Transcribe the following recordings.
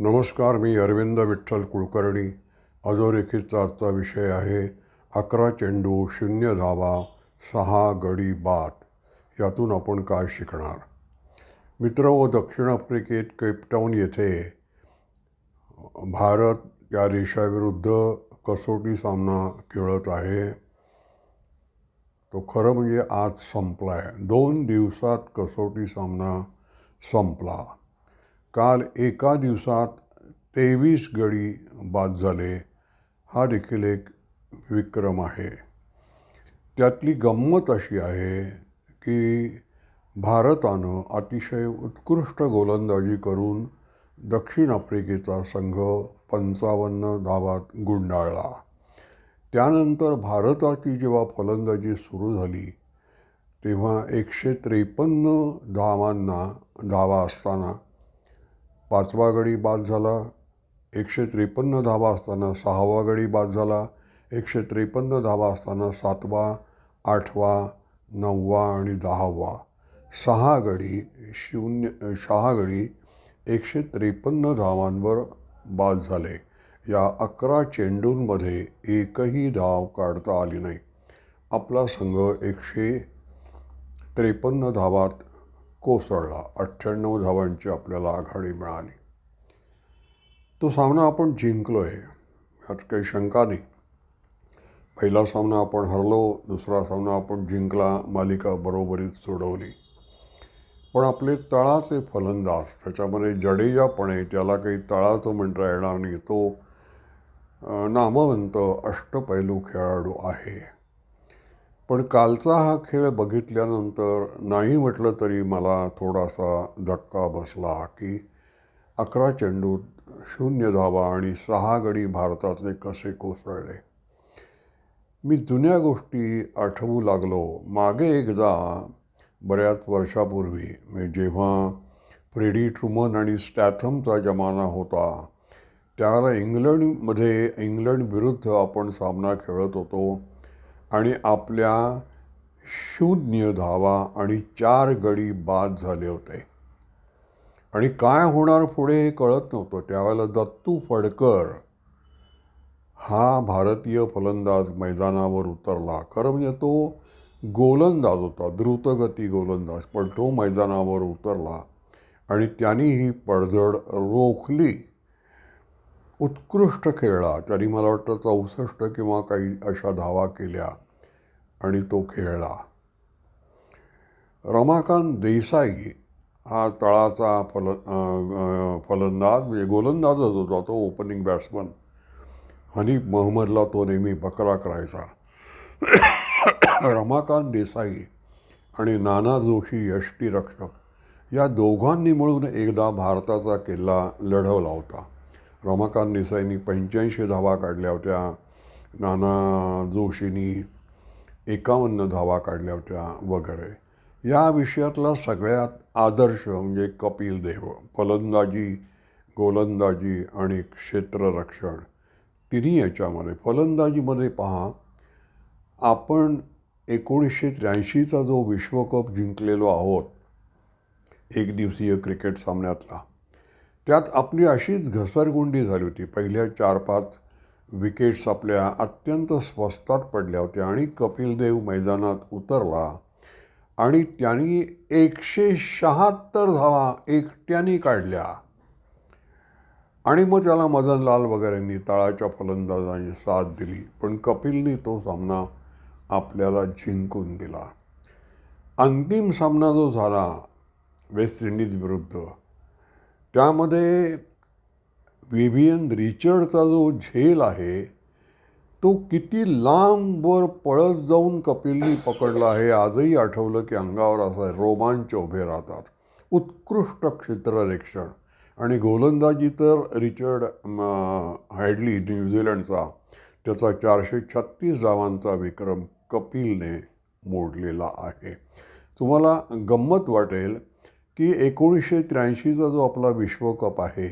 नमस्कार मी अरविंद विठ्ठल कुलकर्णी. अधोरेखितचा आजचा विषय आहे अकरा चेंडू शून्य धावा सहा गडी बाद. यातून आपण काय शिकणार? मित्र व दक्षिण आफ्रिकेत केपटाऊन येथे भारत या देशाविरुद्ध कसोटी सामना खेळत आहे. तो खरं म्हणजे आज संपला आहे दोन दिवसात कसोटी सामना संपला. काल एका दिवसात तेवीस गडी बाद झाले. हा देखील एक विक्रम आहे. त्यातली गंमत अशी आहे की भारतानं अतिशय उत्कृष्ट गोलंदाजी करून दक्षिण आफ्रिकेचा संघ पंचावन्न धावात गुंडाळला. त्यानंतर भारताची जेव्हा फलंदाजी सुरू झाली तेव्हा एकशे त्रेपन्न धावांना धावा असताना पाचवा गडी बाद झाला. एकशे त्रेपन्न धावा असताना सहावा गडी बाद झाला. एकशे त्रेपन्न धावा असताना सातवा आठवा नववा आणि दहावा. सहा गडी शून्य सहा गडी एकशे त्रेपन्न धावांवर बाद झाले. या अकरा चेंडूंमध्ये एकही धाव काढता आली नाही. आपला संघ एकशे त्रेपन्न धावात कोसळला. अठ्ठ्याण्णव धावांची आपल्याला आघाडी मिळाली. तो सामना आपण जिंकलो आहे यात काही शंका नाही. पहिला सामना आपण हरलो दुसरा सामना आपण जिंकला मालिका बरोबरीत सोडवली. पण आपले तळाचे फलंदाज त्याच्यामध्ये जडेजा पण आहे त्याला काही तळाचं म्हणता येणार नाही. तो नामवंत अष्टपैलू खेळाडू आहे. पण कालचा हा खेळ बघितल्यानंतर नाही म्हटलं तरी मला थोडासा धक्का बसला की अकरा चेंडूत शून्य धावा आणि सहा गडी भारताचे कसे कोसळले. मी जुन्या गोष्टी आठवू लागलो. मागे एकदा बऱ्याच वर्षापूर्वी म्हणजे जेव्हा फ्रेडी ट्रुमन आणि स्टॅथमचा जमाना होता त्याला इंग्लंडमध्ये इंग्लंड विरुद्ध आपण सामना खेळत होतो. आणि आपल्या शून्य धावा आणि चार गडी बाद झाले होते. आणि काय होणार पुढे हे कळत नव्हतं. त्यावेळेला दत्तू फडकर हा भारतीय फलंदाज मैदानावर उतरला. खरं म्हणजे तो गोलंदाज होता द्रुतगती गोलंदाज. पण तो मैदानावर उतरला आणि त्यांनी ही पडझड रोखली. उत्कृष्ट खेळला. त्यांनी मला वाटतं चौसष्ट किंवा काही अशा धावा केल्या आणि तो खेळला. रमाकांत देसाई हा तळाचा फल फलंदाज म्हणजे गोलंदाजच होता तो ओपनिंग बॅट्समन हनीफ मोहम्मदला तो नेहमी बकरा करायचा. रमाकांत देसाई आणि नाना जोशी यष्टीरक्षक या दोघांनी मिळून एकदा भारताचा किल्ला लढवला होता. रमाकांत देसाईंनी पंच्याऐंशी धावा काढल्या होत्या. नाना जोशींनी एकावन्न धावा काढल्या होत्या वगैरे. या विषयातला सगळ्यात आदर्श म्हणजे कपिल देव फलंदाजी गोलंदाजी आणि क्षेत्ररक्षण. तिन्ही याच्यामध्ये. फलंदाजीमध्ये पहा आपण एकोणीसशे त्र्याऐंशीचा जो विश्वकप जिंकलेलो आहोत एक दिवसीय क्रिकेट सामन्यातला त्यात आपली अशीच घसरगुंडी झाली होती. पहिल्या चार पाच विकेट्स आपल्या अत्यंत स्वस्तात पडल्या होत्या आणि कपिल देव मैदानात उतरला आणि त्यांनी एकशे शहात्तर धावा एकट्याने काढल्या. आणि मग त्याला मदनलाल वगैरेंनी तळाच्या फलंदाजांनी साथ दिली पण कपिलनी तो सामना आपल्याला जिंकून दिला. अंतिम सामना जो झाला वेस्ट इंडिज विरुद्ध त्यामध्ये विवियन रिचर्डचा जो झेल आहे तो किती लांबवर पळत जाऊन कपिलनी पकडला आहे. आजही आठवलं की अंगावर असं रोमांच उभे राहतात. उत्कृष्ट क्षेत्ररक्षण आणि गोलंदाजी तर रिचर्ड हॅडली न्यूझीलंडचा त्याचा चारशे छत्तीस धावांचा विक्रम कपिलने मोडलेला आहे. तुम्हाला गंमत वाटेल की एकोणीसशे त्र्याऐंशीचा जो आपला विश्वकप आहे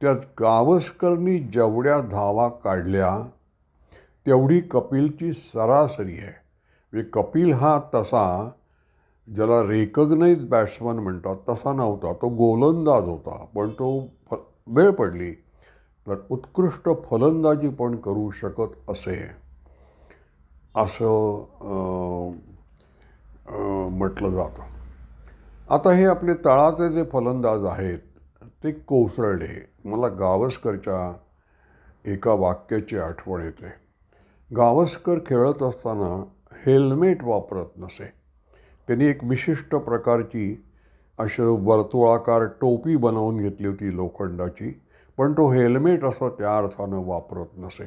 त्यात गावस्करनी जेवढ्या धावा काढल्या तेवढी कपिलची सरासरी आहे. म्हणजे कपिल हा तसा ज्याला रेकग्नाईज बॅट्समन म्हणतात तसा नव्हता. तो गोलंदाज होता पण तो फ वेळ पडली. तर उत्कृष्ट फलंदाजी पण करू शकत असे. असं म्हटलं जातं. आता हे आपले तळाचे जे फलंदाज आहेत ते कोसळले. मला गावस्करच्या एका वाक्याची आठवण येते. गावस्कर खेळत असताना हेल्मेट वापरत नसे. त्यांनी एक विशिष्ट प्रकारची अशी वर्तुळाकार टोपी बनवून घेतली होती लोखंडाची पण तो हेल्मेट असं त्या अर्थानं वापरत नसे.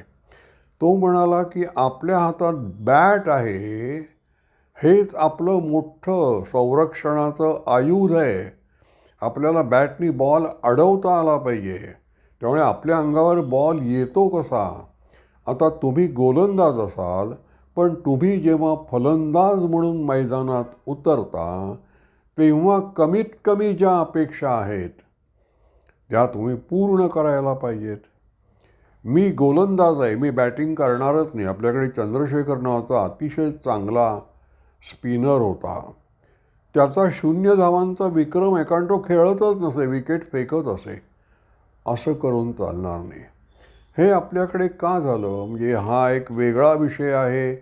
तो म्हणाला की आपल्या हातात बॅट आहे हेच आपलं मोठं संरक्षणाचं आयुध आहे. आपल्याला बॅटनी बॉल अडवता आला पाहिजे. त्यामुळे आपल्या अंगावर बॉल येतो कसा? आता तुम्ही गोलंदाज असाल पण तुम्ही जेव्हा फलंदाज म्हणून मैदानात उतरता तेव्हा कमीत कमी ज्या अपेक्षा आहेत त्या तुम्ही पूर्ण करायला पाहिजेत. मी गोलंदाज आहे मी बॅटिंग करणारच नाही. आपल्याकडे चंद्रशेखर नावाचा अतिशय चांगला स्पिनर होता. त्याचा शून्य धावांचा विक्रम एकांटो तो खेळतच नसे विकेट फेकत असे. असं करून चालणार नाही हे आपल्याकडे का झालं? म्हणजे हा एक वेगळा विषय आहे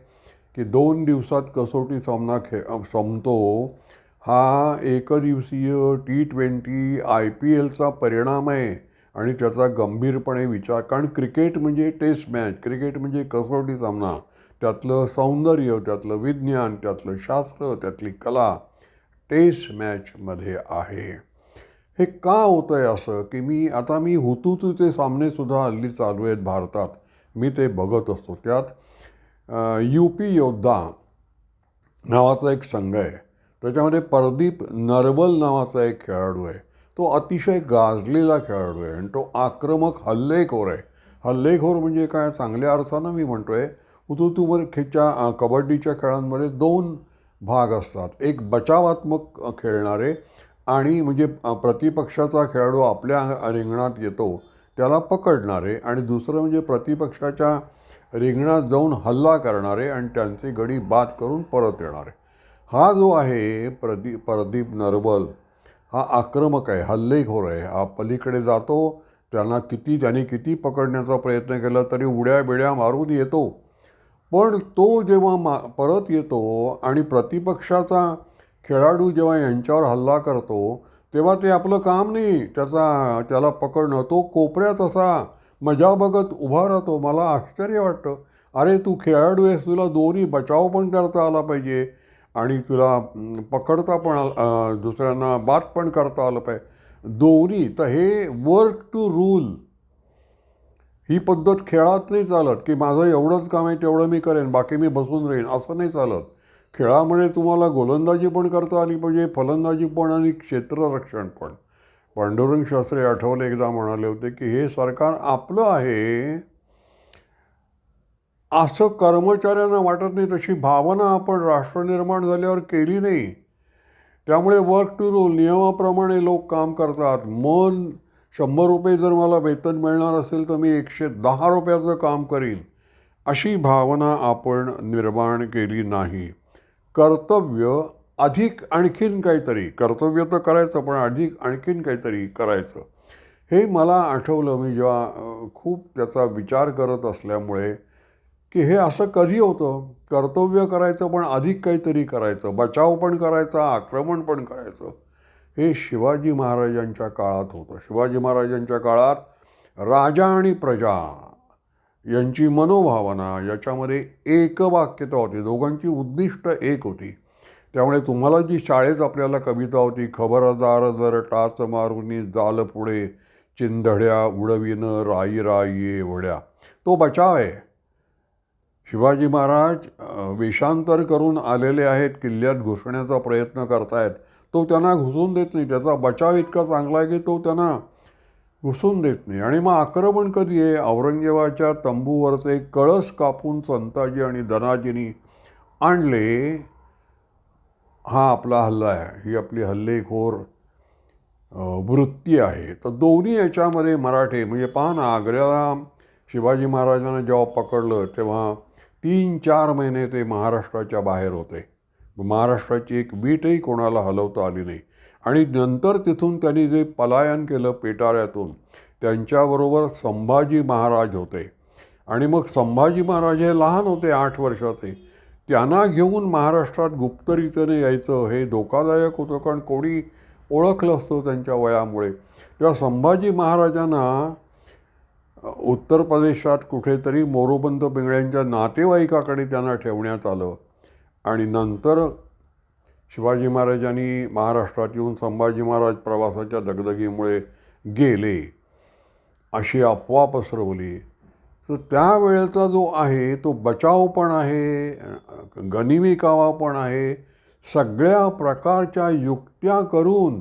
की दोन दिवसात कसोटी सामना खे संपतो. हा एकदिवसीय टी ट्वेंटी आय पी एलचा परिणाम आहे आणि त्याचा गंभीरपणे विचार कारण क्रिकेट म्हणजे टेस्ट मॅच क्रिकेट म्हणजे कसोटी सामना. त्यातलं सौंदर्य त्यातलं विज्ञान त्यातलं शास्त्र त्यातली कला टेस्ट मॅचमध्ये आहे. हे का होतं आहे असं की मी आता मी हुतुतुचे सामनेसुद्धा हल्ली चालू आहेत भारतात. मी ते बघत असतो. त्यात यू पी योद्धा नावाचा एक संघ आहे. त्याच्यामध्ये परदीप नरबल नावाचा एक खेळाडू आहे. तो अतिशय गाजलेला खेळाडू आहे आणि तो आक्रमक हल्लेखोर आहे. हल्लेखोर म्हणजे काय? चांगल्या अर्थानं मी म्हणतो आहे हुतुतूमध्ये खेच्या कबड्डीच्या खेळांमध्ये दोन भाग असतात. एक बचावात्मक खेळणारे आणि म्हणजे प्रतिपक्षाचा खेळाडू आपल्या रिंगणात येतो त्याला पकडणारे आणि दुसरं म्हणजे प्रतिपक्षाच्या रिंगणात जाऊन हल्ला करणारे आणि त्यांचे गडी बाद करून परत येणारे. हा जो आहे प्रदीप प्रदीप नरबल हा आक्रमक आहे हल्लेखोर आहे. हा पलीकडे जातो त्यांना किती त्याने किती पकडण्याचा प्रयत्न केला तरी उड्या बिड्या मारून येतो. पण तो जेव्हा मा परत येतो आणि प्रतिपक्षाचा खेळाडू जेव्हा यांच्यावर हल्ला करतो तेव्हा ते आपलं काम नाही. त्याचा त्याला पकडणं. तो कोपऱ्यात असा मजा बघत उभा राहतो. मला आश्चर्य वाटतं. अरे तू खेळाडू आहेस. तुला दोन्ही बचाव पण करता आला पाहिजे आणि तुला पकडता पण दुसऱ्यांना बाद पण करता आलं पाहिजे. दोन्ही. तर हे वर्क टू रूल ही पद्धत खेळात नाही चालत की माझं एवढंच काम आहे तेवढं मी करेन बाकी मी बसून राहीन असं नाही चालत. खेळामुळे तुम्हाला गोलंदाजी पण करता आली पाहिजे फलंदाजी पण आणि क्षेत्ररक्षण पण. पांडुरंग शास्त्री आठवले एकदा म्हणाले होते की हे सरकार आपलं आहे असं कर्मचाऱ्यांना वाटत नाही तशी भावना आपण राष्ट्र निर्माण झाल्यावर केली नाही. त्यामुळे वर्क टू रूल नियमाप्रमाणे लोक काम करतात मन शंभर रुपये जर मला वेतन मिळणार असेल तर मी एकशे दहा रुपयाचं काम करीन. अशी भावना आपण निर्माण केली नाही. कर्तव्य अधिक आणखीन काहीतरी. कर्तव्य तर करायचं पण अधिक आणखीन काहीतरी करायचं. हे मला आठवलं. मी जेव्हा खूप त्याचा विचार करत असल्यामुळे की हे असं कधी होतं? कर्तव्य करायचं पण अधिक काहीतरी करायचं. बचाव पण करायचा आक्रमण पण करायचं. हे शिवाजी महाराजांच्या काळात होतं. शिवाजी महाराजांच्या काळात राजा आणि प्रजा यांची मनोभावना याच्यामध्ये एकवाक्यता होती. दोघांची उद्दिष्ट एक होती. त्यामुळे तुम्हाला जी शाळेत आपल्याला कविता होती खबरदार जर टाच मारुनी जाल पुढे चिंधड्या उडविनं राई राई वड्या तो बचाव आहे. शिवाजी महाराज वेषांतर करून आलेले आहेत किल्ल्यात घुसण्याचा प्रयत्न करतायत. तो त्यांना घुसून देत नाही. त्याचा बचाव इतका चांगला आहे की तो त्यांना घुसून देत नाही. आणि मग आक्रमण कधी आहे? औरंगजेबाच्या तंबूवरचे कळस कापून संताजी आणि धनाजीनी आणले. हा आपला हल्ला आहे. ही आपली हल्लेखोर वृत्ती आहे. तर दोन्ही याच्यामध्ये मराठे म्हणजे पहा ना आग्र्याला शिवाजी महाराजांना जेव्हा पकडलं तेव्हा तीन चार महिने ते महाराष्ट्राच्या बाहेर होते. महाराष्ट्राची एक वीटही कोणाला हलवता आली नाही. आणि नंतर तिथून त्यांनी जे पलायन केलं पेटाऱ्यातून त्यांच्याबरोबर संभाजी महाराज होते. आणि मग संभाजी महाराज हे लहान होते आठ वर्षाचे. त्यांना घेऊन महाराष्ट्रात गुप्तरीतीने यायचं हे धोकादायक होतं कारण कोणी ओळखलं असतं त्यांच्या वयामुळे. तेव्हा संभाजी महाराजांना उत्तर प्रदेशात कुठेतरी मोरोबंद पिंगळ्यांच्या नातेवाईकाकडे त्यांना ठेवण्यात आलं. आणि नंतर शिवाजी महाराजांनी महाराष्ट्रात येऊन संभाजी महाराज प्रवासाच्या दगदगीमुळे गेले. अशी अफवा पसरवली. तर त्यावेळेचा जो आहे तो बचाव पण आहे गनिमी कावा पण आहे. सगळ्या प्रकारच्या युक्त्या करून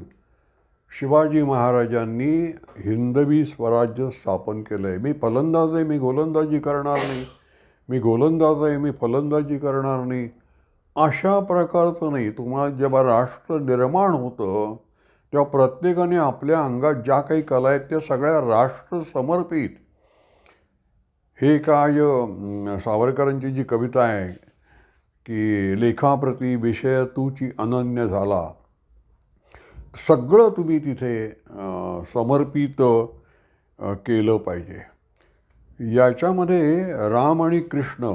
शिवाजी महाराजांनी हिंदवी स्वराज्य स्थापन केलं आहे मी फलंदाज आहे मी गोलंदाजी करणार नाही. मी गोलंदाज आहे मी फलंदाजी करणार नाही. अशा प्रकारचं नाही. तुम्हाला जेव्हा राष्ट्र निर्माण होतं तेव्हा प्रत्येकाने आपल्या अंगात ज्या काही कला आहेत त्या सगळ्या राष्ट्र समर्पित. हे काय सावरकरांची जी कविता आहे की लेखाप्रती विषय तूची अनन्य झाला. सगळं तुम्ही तिथे समर्पित केलं पाहिजे. याच्यामध्ये राम आणि कृष्ण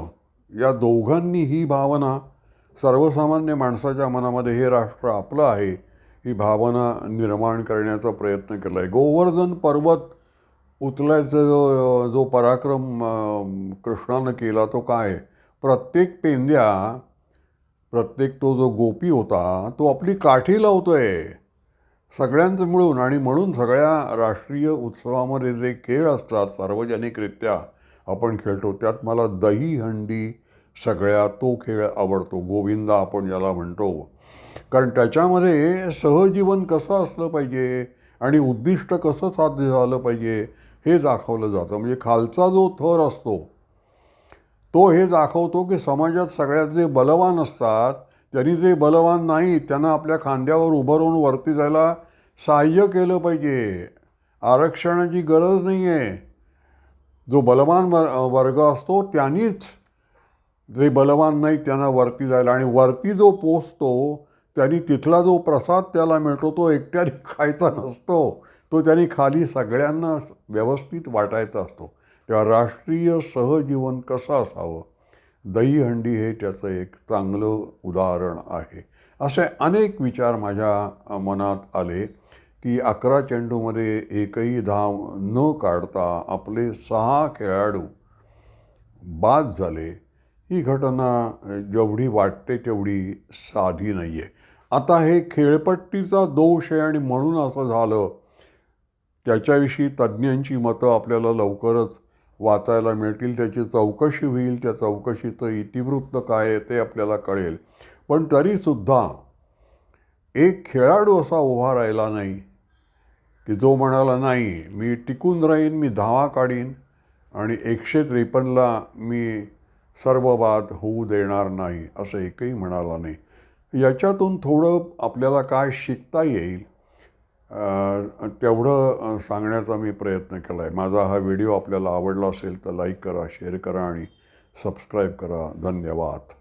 या दोघांनी ही भावना सर्वसामान्य माणसाच्या मनामध्ये हे राष्ट्र आपलं आहे ही भावना निर्माण करण्याचा प्रयत्न केला आहे गोवर्धन पर्वत उचलायचा जो जो पराक्रम कृष्णानं केला तो काय? प्रत्येक पेंद्या प्रत्येक तो जो गोपी होता तो आपली काठी लावतोय. सगळ्यांचं मिळून आणि म्हणून सगळ्या राष्ट्रीय उत्सवामध्ये जे खेळ असतात सार्वजनिकरित्या आपण खेळतो त्यात मला दही हंडी सगळ्या तो खेळ आवडतो. गोविंदा आपण ज्याला म्हणतो. कारण त्याच्यामध्ये सहजीवन कसं असलं पाहिजे आणि उद्दिष्ट कसं साध्य झालं पाहिजे हे दाखवलं जातं. म्हणजे खालचा जो थर असतो तो हे दाखवतो की समाजात सगळ्यात जे बलवान असतात त्यांनी जे बलवान नाही त्यांना आपल्या खांद्यावर उभं राहून वरती जायला सहाय्य केलं पाहिजे. आरक्षणाची गरज नाही आहे जो बलवान वर वर्ग असतो त्यांनीच जे बलवान नाही त्यांना वरती जायला आणि वरती जो पोचतो त्यांनी तिथला जो प्रसाद त्याला मिळतो तो एकट्याने खायचा नसतो. तो त्यांनी खाली सगळ्यांना व्यवस्थित वाटायचा असतो. तेव्हा राष्ट्रीय सहजीवन कसं असावं? दहीहंडी हे त्याचं एक चांगलं उदाहरण आहे. असे अनेक विचार माझ्या मनात आले की अकरा चेंडूमध्ये एकही धाव न काढता आपले सहा खेळाडू बाद झाले. ही घटना जेवढी वाटते तेवढी साधी नाही आहे आता हे खेळपट्टीचा दोष आहे आणि म्हणून असं झालं. त्याच्याविषयी तज्ज्ञांची मतं आपल्याला लवकरच वाचायला मिळतील त्याची चौकशी होईल त्या चौकशीचं इतिवृत्त काय आहे ते आपल्याला कळेल. पण तरीसुद्धा एक खेळाडू असा उभा राहिला नाही की जो म्हणाला नाही मी टिकून राहीन मी धावा काढीन आणि एकशे त्रेपन्नला मी सर्व बाद होऊ देणार नाही असं एकही म्हणाला नाही. याच्यातून थोडं आपल्याला काय शिकता येईल तेवढं सांगण्याचा मी प्रयत्न केला आहे माझा हा व्हिडिओ आपल्याला आवडला असेल तर लाईक करा शेअर करा आणि सबस्क्राईब करा. धन्यवाद.